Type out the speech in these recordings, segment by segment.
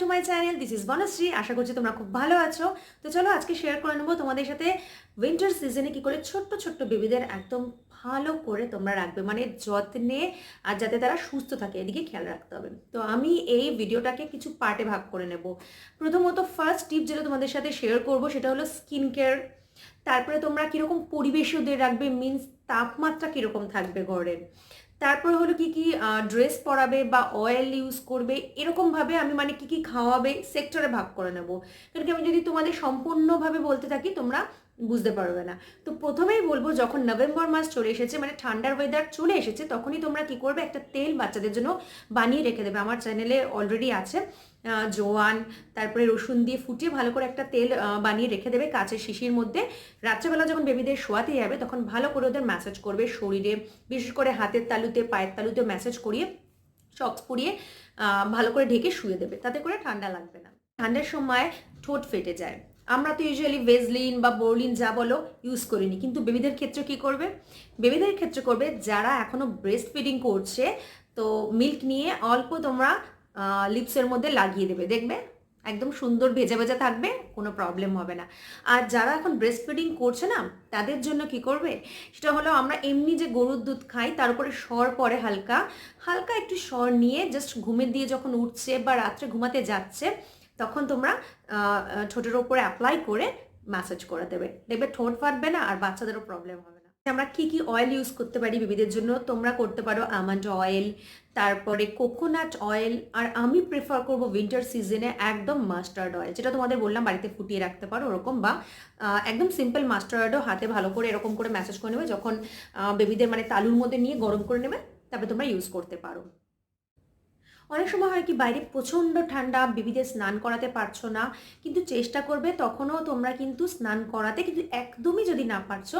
To my channel this is Banashree আশা করছি তোমরা খুব ভালো আছো। তো চলো আজকে শেয়ার করে নেব তোমাদের সাথে উইন্টার সিজনে কি করে ছোট্ট ছোট্ট বেবিদের একদম ভালো করে তোমরা রাখবে মানে যত্নে আর যাতে তারা সুস্থ থাকে, এদিকে খেয়াল রাখতে হবে। তো আমি এই ভিডিওটাকে কিছু পার্টে ভাগ করে নেব। প্রথমত ফার্স্ট টিপ যেটা তোমাদের সাথে শেয়ার করব সেটা হলো স্কিন কেয়ার তারপরে তোমরা কীরকম পরিবেশে ওদের রাখবে মিন্স তাপমাত্রা কীরকম থাকবে ঘরের তারপর হলো কি কি ড্রেস পরাবে বা অয়েল ইউজ করবে এরকমভাবে আমি মানে কি কি খাওয়াবে সেক্টরে ভাগ করে নেব। কারণ কি আমি যদি তোমাদের সম্পূর্ণভাবে বলতে থাকি, তোমরা বুঝতে পারবে না। তো প্রথমেই বলব, যখন নভেম্বর মাস চলে এসেছে মানে ঠান্ডার ওয়েদার চলে এসেছে, তখনই তোমরা কি করবে, একটা তেল বাচ্চাদের জন্য বানিয়ে রেখে দেবে। আমার চ্যানেলে অলরেডি আছে। জোয়ান, তারপরে রসুন দিয়ে ফুটিয়ে ভালো করে একটা তেল বানিয়ে রেখে দেবে কাচের শিশির মধ্যে। রাত্রেবেলা যখন বেবিদের শোয়াতে যাবে তখন ভালো করে ওদের ম্যাসাজ করবে শরীরে। বিশেষ করে হাতের তালুতে, পায়ের তালুতে ম্যাসাজ করিয়ে সক্স পরিয়ে ভালো করে ঢেকে শুয়ে দেবে। তাতে করে ঠান্ডা লাগবে না। ঠান্ডার সময় ঠোঁট ফেটে যায়। আমরা তো ইউজুয়ালি ভেজলিন বা বোরলিন যা বলো ইউজ করিনি। কিন্তু বেবিদের ক্ষেত্রে কি করবে? বেবিদের ক্ষেত্রে করবে, যারা এখনও ব্রেস্ট ফিডিং করছে, তো মিল্ক নিয়ে অল্প তোমরা লিপসের মধ্যে লাগিয়ে দেবে, দেখবে? একদম সুন্দর ভেজা ভেজা থাকবে, কোনো প্রবলেম হবে না। আর যারা এখন ব্রেস্ট ফিডিং করছে না, তাদের জন্য কি করবে? সেটা হলো আমরা এমনি যে গরুর দুধ খাই, তার উপরে সর পরে হালকা হালকা একটু সর নিয়ে জাস্ট ঘুমের দিয়ে যখন উঠছে বা রাত্রে ঘুমাতে যাচ্ছে, তখন তোমরা ঠোঁটের ওপরে অ্যাপ্লাই করে ম্যাসাজ করে দেবে দেখবে ঠোঁট ফাটবে না আর বাচ্চাদেরও প্রবলেম হবে। আমরা কি কি অয়েল ইউজ করতে পারি বেবিদের জন্য? তোমরা করতে পারো আমন্ড অয়েল তারপরে কোকোনাট অয়েল আর আমি প্রেফার করব উইন্টার সিজনে একদম মাস্টার্ড অয়েল যেটা তোমাদের বললাম বাড়িতে ফুটিয়ে রাখতে পারো ওরকম বা একদম সিম্পল মাস্টার্ডও হাতে ভালো করে এরকম করে ম্যাসেজ করে নেবে যখন বেবিদের মানে তালুর মধ্যে নিয়ে গরম করে নেবে, তারপরে তোমরা ইউজ করতে পারো। অনেক সময় হয় কি, বাইরে প্রচণ্ড ঠান্ডা, বেবিদের স্নান করাতে পারছ না, কিন্তু চেষ্টা করবে তখনও তোমরা কিন্তু স্নান করাতে, কিন্তু একদমই যদি না পারছ,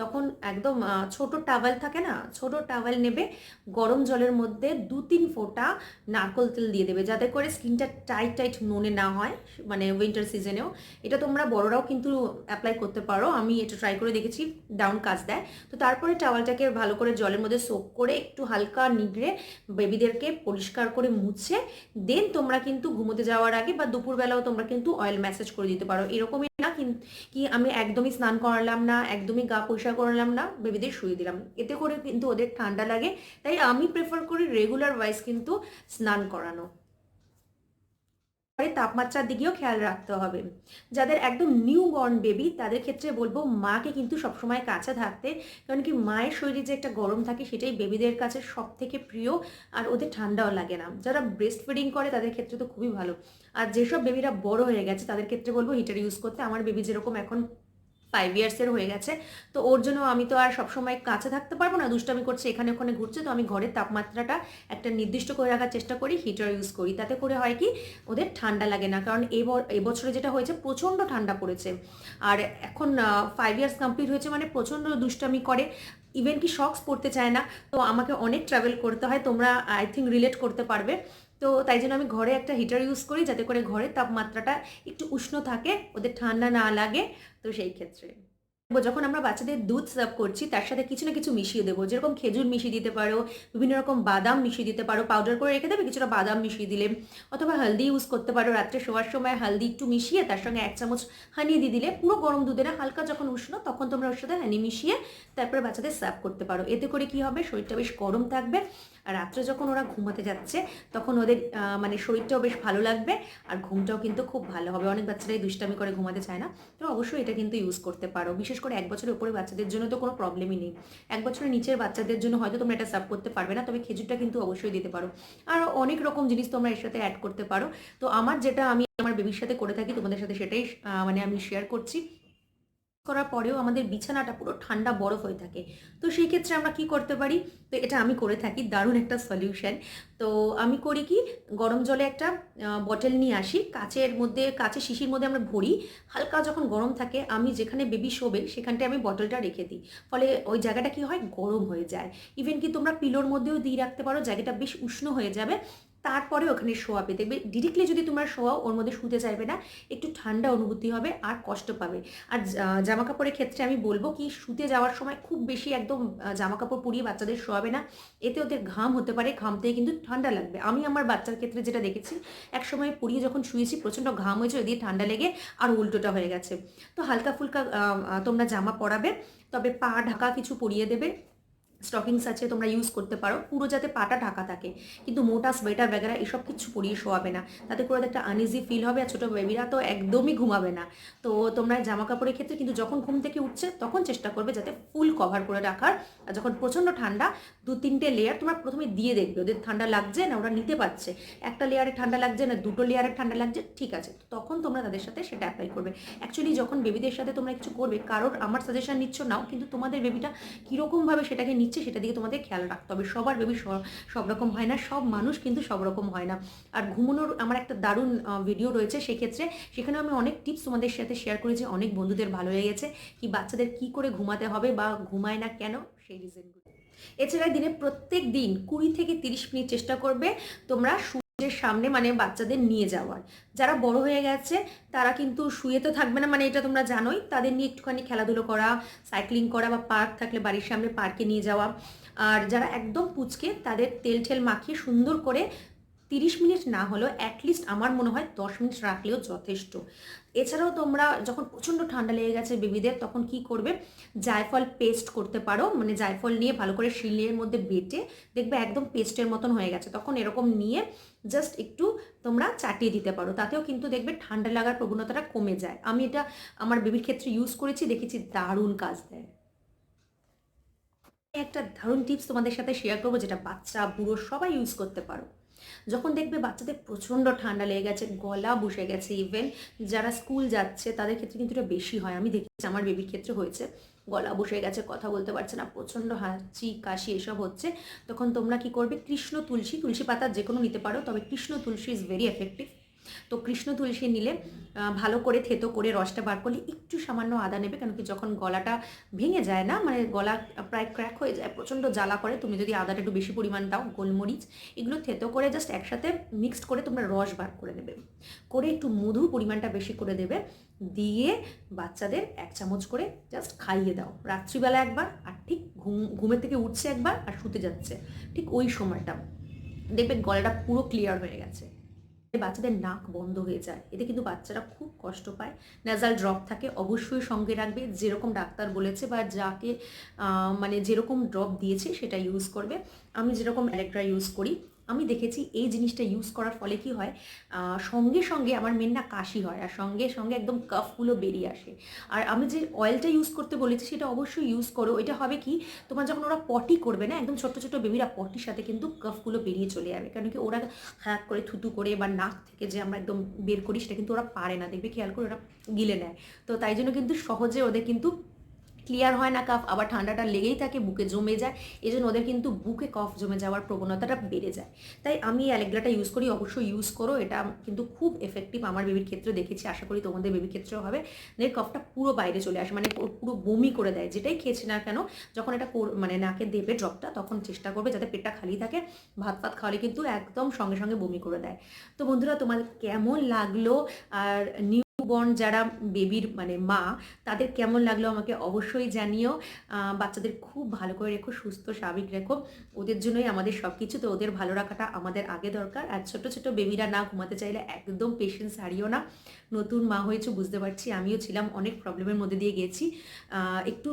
তখন একদম ছোট টাওয়েল থাকে না, ছোট টাওয়েল নেবে, গরম জলের মধ্যে দু তিন ফোঁটা নারকোল তেল দিয়ে দেবে, যাতে করে স্কিনটা টাইট টাইট নুনে না হয় মানে উইন্টার সিজনেও এটা তোমরা বড়রাও কিন্তু অ্যাপ্লাই করতে পারো, আমি এটা ট্রাই করে দেখেছি ডাউন কাজ দেয়। তো তারপরে টাওয়ালটাকে ভালো করে জলের মধ্যে সোপ করে একটু হালকা নিগড়ে বেবিদেরকে পরিষ্কার করে মুছে দেন তোমরা কিন্তু ঘুমোতে যাওয়ার আগে বা দুপুরবেলাও তোমরা কিন্তু অয়েল ম্যাসেজ করে দিতে পারো। এরকমই না কি আমি একদমই স্নান করালাম না, একদমই গা পরিষ্কার করালাম না, বেবিদের শুয়ে দিলাম। এতে করে কিন্তু ওদের ঠান্ডা লাগে, তাই আমি প্রেফার করি রেগুলার ওয়াইজ কিন্তু স্নান করানো। তাপমাত্রার দিকেও খেয়াল রাখতে হবে। যাদের একদম নিউ বর্ন বেবি তাদের ক্ষেত্রে বলব মাকে কিন্তু সবসময় কাছে থাকতে, কারণ কি মায়ের শরীরে যে একটা গরম থাকে সেটাই বেবিদের কাছে সব থেকে প্রিয় আর ওদের ঠান্ডাও লাগে না। যারা ব্রেস্ট ফিডিং করে তাদের ক্ষেত্রে তো খুবই ভালো। আর যেসব বেবিরা বড় হয়ে গেছে তাদের ক্ষেত্রে বলব হিটার ইউজ করতে। আমার বেবি যেরকম এখন ফাইভ ইয়ার্সের হয়ে গেছে। তো ওর জন্য আমি তো আর সবসময় কাছে থাকতে পারব না, দুষ্টামি করছে, এখানে ওখানে ঘুরছে, তো আমি ঘরের তাপমাত্রাটা একটা নির্দিষ্ট করে রাখার চেষ্টা করি হিটার ইউজ করি। তাতে করে হয় কি, ওদের ঠান্ডা লাগে না, কারণ এব- এবছরে যেটা হয়েছে প্রচণ্ড ঠান্ডা পড়েছে। আর এখন ফাইভ ইয়ার্স কমপ্লিট হয়েছে মানে প্রচণ্ড দুষ্টামি করে। ইভেন কি শক্স পড়তে চায় না, তো আমাকে অনেক ট্রাভেল করতে হয়, তোমরা আই থিঙ্ক রিলেট করতে পারবে। তো তাই জন্য আমি ঘরে একটা হিটার ইউজ করি যাতে করে ঘরের তাপমাত্রাটা একটু উষ্ণ থাকে, ওদের ঠান্ডা না লাগে, তো সেই ক্ষেত্রে। যখন আমরা বাচ্চাদের দুধ সার্ভ করছি, তার সাথে কিছু না কিছু মিশিয়ে দেবো। যেরকম খেজুর মিশিয়ে দিতে পারো, বিভিন্ন রকম বাদাম মিশিয়ে দিতে পারো পাউডার করে রেখে দেবে, কিছুটা বাদাম মিশিয়ে দিলে। অথবা হলদি ইউজ করতে পারো, রাত্রে শোয়ার সময় হলদি একটু মিশিয়ে তার সঙ্গে এক চামচ হানি দিয়ে দিলে, পুরো গরম দুধে না, হালকা যখন উষ্ণ, তখন তোমরা ওর সাথে হানি মিশিয়ে তারপরে বাচ্চাদের সার্ভ করতে পারো। এতে করে কি হবে, শরীরটা বেশ গরম থাকবে, আর রাত্রে যখন ওরা ঘুমাতে যাচ্ছে, তখন ওদের মানে শরীরটাও বেশ ভালো লাগবে, আর ঘুমটাও কিন্তু খুব ভালো হবে। অনেক বাচ্চারাই দুষ্টামি করে ঘুমাতে চায় না তো অবশ্যই এটা কিন্তু ইউজ করতে পারো। বিশেষ করে এক বছরের উপরে বাচ্চাদের জন্য তো কোনো প্রবলেমই নেই। এক বছরের নিচের বাচ্চাদের জন্য হয়তো তোমরা এটা সার্ভ করতে পারবে না, তবে খেজুরটা কিন্তু অবশ্যই দিতে পারো। আর অনেক রকম জিনিস তোমরা এর সাথে অ্যাড করতে পারো। তো আমার যেটা আমি আমার বেবির সাথে করে থাকি, তোমাদের সাথে সেটাই মানে আমি শেয়ার করছি। করার পরেও আমাদের বিছানাটা পুরো ঠান্ডা বরফ হয়ে থাকে। তো সেই ক্ষেত্রে আমরা কি করতে পারি? তো এটা আমি করে থাকি, দারুণ একটা সলিউশন তো আমি করি কি, গরম জলে একটা বটল নিয়ে আসি, কাচের মধ্যে, কাচের শিশির মধ্যে আমরা ভরি। হালকা যখন গরম থাকে, আমি যেখানে বেবি শোবে, সেখানটায় আমি বটলটা রেখে দিই। ফলে ওই জায়গাটা কি হয়? গরম হয়ে যায়। ইভেন কি তোমরা পিলোর মধ্যেও দিয়ে রাখতে পারো, জায়গাটা বেশ উষ্ণ হয়ে যাবে। তারপরে ওখানে শোয়াবে দেখবে ডিরেক্টলি যদি তোমরা শোয়াও ওর মধ্যে শুতে চাইবে না, একটু ঠান্ডা অনুভূতি হবে আর কষ্ট পাবে। আর জামা কাপড়ের ক্ষেত্রে আমি বলব কি, শুতে যাওয়ার সময় খুব বেশি একদম জামা কাপড় পরিয়ে বাচ্চাদের শোয়াবে না, এতে ওদের ঘাম হতে পারে, ঘাম থেকে কিন্তু ঠান্ডা লাগবে। আমি আমার বাচ্চার ক্ষেত্রে যেটা দেখেছি এক সময় পরিয়ে যখন শুয়েছি, প্রচণ্ড ঘাম হয়েছে ওদিকে ঠান্ডা লেগে আর উল্টোটা হয়ে গেছে। তো হালকা ফুলকা তোমরা জামা পরাবে, তবে পা ঢাকা কিছু পরিয়ে দেবে। স্টকিংস আছে, তোমরা ইউজ করতে পারো। পুরো যাতে পাটা ঢাকা থাকে। কিন্তু মোটা সোয়েটার বেগারা এসব কিছু পরিয়ে শোয়াবে না। তাতে করে একটা আনইজি ফিল হবে আর ছোটো বেবিরা তো একদমই ঘুমাবে না। তো তোমরা জামা কাপড়ের ক্ষেত্রে কিন্তু যখন ঘুম থেকে উঠছে, তখন চেষ্টা করবে যাতে ফুল কভার করে রাখার। আর যখন প্রচণ্ড ঠান্ডা দু তিনটে লেয়ার তোমরা প্রথমে দিয়ে দেখবে, ওদের ঠান্ডা লাগছে না ওরা নিতে পারছে। একটা লেয়ারে ঠান্ডা লাগছে না, দুটো লেয়ারে ঠান্ডা লাগছে, ঠিক আছে। তখন তোমরা তাদের সাথে সেটা অ্যাপ্লাই করবে। অ্যাকচুয়ালি যখন বেবিদের সাথে তোমরা কিছু করবে, কারোর আমার সাজেশন নিচ্ছ নাও, কিন্তু তোমাদের বেবিটা কীরকমভাবে সেটাকে নিচ্ছে সেটা দিকে তোমাদের খেয়াল রাখতে হবে। সবার বেবি সব রকম হয় না, সব মানুষ কিন্তু সব রকম হয় না। আর ঘুমানোর আমার একটা দারুণ ভিডিও রয়েছে সেক্ষেত্রে। সেখানে আমি অনেক টিপস তোমাদের সাথে শেয়ার করেছি অনেক বন্ধুদের ভালো হয়ে গেছে, কি বাচ্চাদের কি করে ঘুমাতে হবে বা ঘুমায় না কেন, সেই রিজনগুলো এছাড়া দিনে প্রত্যেক দিন কুড়ি থেকে তিরিশ মিনিট চেষ্টা করবে তোমরা সূর্যের সামনে মানে বাচ্চাদের নিয়ে যাওয়ার। যারা বড় হয়ে গেছে, তারা কিন্তু শুয়ে তো থাকবে না মানে এটা তোমরা জানোই। তাদের নিয়ে একটুখানি খেলাধুলো করা, সাইক্লিং করা বা পার্ক থাকলে বাড়ির সামনে পার্কে নিয়ে যাওয়া। আর যারা একদম পুচকে, তাদের তেল ঠেল মাখিয়ে সুন্দর করে তিরিশ মিনিট না হলেও অ্যাটলিস্ট আমার মনে হয় দশ মিনিট রাখলেও যথেষ্ট। এছাড়াও তোমরা যখন প্রচণ্ড ঠান্ডা লেগে গেছে বেবিদের, তখন কি করবে? জায়ফল পেস্ট করতে পারো মানে জায়ফল নিয়ে ভালো করে শিলের মধ্যে বেটে দেখবে একদম পেস্টের মতন হয়ে গেছে। তখন এরকম নিয়ে জাস্ট একটু তোমরা চাটিয়ে দিতে পারো। তাতেও কিন্তু দেখবে ঠান্ডা লাগার প্রবণতাটা কমে যায়। আমি এটা আমার বেবির ক্ষেত্রে ইউজ করেছি, দেখেছি দারুণ কাজ দেয়। একটা দারুণ টিপস তোমাদের সাথে শেয়ার করব, যেটা বাচ্চা, বুড়ো সবাই ইউজ করতে পারো। যখন দেখবে বাচ্চাদের প্রচণ্ড ঠান্ডা লেগে গেছে, গলা বসে গেছে ইভেন যারা স্কুল যাচ্ছে তাদের ক্ষেত্রে কিন্তু এটা বেশি হয়। আমি দেখেছি আমার বেবির ক্ষেত্রে হয়েছে। গলা বসে গেছে, কথা বলতে পারছে না, প্রচণ্ড হাঁচি, কাশি এসব হচ্ছে। তখন তোমরা কি করবে? কৃষ্ণ তুলসী তুলসী পাতা যে কোনো নিতে পারো, তবে Krishna Tulsi is very effective তো কৃষ্ণ তুলসী নিলে ভালো করে থেতো করে রসটা বার করলে একটু সামান্য আদা নেবে, কেন কি যখন গলাটা ভেঙে যায় না মানে গলা প্রায় ক্র্যাক হয়ে যায়, প্রচণ্ড জ্বালা করে, তুমি যদি আদাটা একটু বেশি পরিমাণ দাও, গোলমরিচ, এগুলো থেতো করে জাস্ট একসাথে মিক্সড করে তোমরা রস বার করে নেবে। করে একটু মধু পরিমাণটা বেশি করে দেবে, দিয়ে বাচ্চাদের এক চামচ করে জাস্ট খাইয়ে দাও। রাত্রিবেলা একবার, আর ঠিক ঘুম, ঘুমের থেকে উঠছে একবার, আর শুতে যাচ্ছে, ঠিক ওই সময়টা। দেখবে গলাটা পুরো ক্লিয়ার হয়ে গেছে। বাচ্চাদের নাক বন্ধ হয়ে যায়। এতে কিন্তু বাচ্চারা খুব কষ্ট পায়। নেজাল ড্রপ থাকে, অবশ্যই সঙ্গে রাখবে। যেরকম ডাক্তার বলেছে বা যাকে মানে যেরকম ড্রপ দিয়েছে সেটা ইউজ করবে। আমি যেরকম অ্যালেক্ট্রা ইউজ করি আমি দেখেছি এই জিনিসটা ইউজ করার ফলে কি হয় সঙ্গে সঙ্গে আমার মেন না কাশি হয় আর সঙ্গে সঙ্গে একদম কাফগুলো বেরিয়ে আসে। আর আমি যে অয়েলটা ইউজ করতে বলেছি সেটা অবশ্যই ইউজ করো। এটা হবে কি, তোমার যখন ওরা পটি করবে না, একদম ছোট্ট ছোট্ট বেবিরা পটির সাথে কিন্তু কাফগুলো বেরিয়ে চলে যাবে। কারণ কি ওরা হ্যাক করে থুতু করে বা নাক থেকে যে আমরা একদম বের করি সেটা কিন্তু ওরা পারে না। দেখবে খেয়াল করে ওরা গিলে নেয়। তো তাই জন্য কিন্তু সহজে ওদের কিন্তু ক্লিয়ার হয় না কাফ, আবার ঠান্ডাটা লেগেই থাকে, বুকে জমে যায় এই জন্য ওদের কিন্তু বুকে কফ জমে যাওয়ার প্রবণতাটা বেড়ে যায়। তাই আমি অ্যালেগ্রাটা ইউজ করি, অবশ্যই ইউজ করো, এটা কিন্তু খুব এফেক্টিভ আমার বেবির ক্ষেত্রে দেখেছি, আশা করি তোমাদের বেবির ক্ষেত্রেও হবে। নের কফটা পুরো বাইরে চলে আসে মানে পুরো বমি করে দেয়, যেটাই খেয়েছে না কেন, যখন এটা মানে নাকে দেবে ড্রপটা তখন চেষ্টা করবে যাতে পেটটা খালি থাকে, ভাত ফাত খাওয়ালে কিন্তু একদম সঙ্গে সঙ্গে বমি করে দেয়। তো বন্ধুরা তোমার কেমন লাগল? আর নিউ বর্ন যারা বেবির মানে মা, তাদের কেমন লাগল আমাকে অবশ্যই জানিও। বাচ্চাদের খুব ভালো করে রেখো, সুস্থ, স্বাভাবিক রেখো। ওদের জন্যই আমাদের সব কিছু তো ওদের ভালো রাখাটা আমাদের আগে দরকার। আর ছোট ছোট বেবিরা না ঘুমাতে চাইলে একদম পেশেন্স হারিও না। নতুন মা হয়েছে, বুঝতে পারছি। আমিও ছিলাম, অনেক প্রবলেমের মধ্যে দিয়ে গেছি। একটু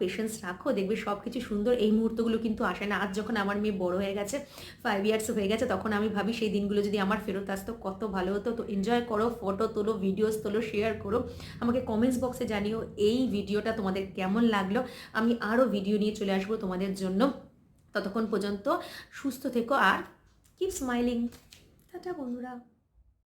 পেশেন্স রাখো, দেখবে সব কিছু সুন্দর। এই মুহূর্তগুলো কিন্তু আসে না। আজ যখন আমার মেয়ে বড় হয়ে গেছে ফাইভ ইয়ার্স হয়ে গেছে, তখন আমি ভাবি সেই দিনগুলো যদি আমার ফেরত আসতো, কত ভালো হতো। তো এনজয় করো ফটো তোলো ভিডিওস তোলো। শেয়ার করো। আমাকে কমেন্টস বক্সে জানিও এই ভিডিওটা তোমাদের কেমন লাগল। আমি আরও ভিডিও নিয়ে চলে আসব তোমাদের জন্য। ততক্ষণ পর্যন্ত সুস্থ থেকো আর কিপ স্মাইলিং টাটা বন্ধুরা।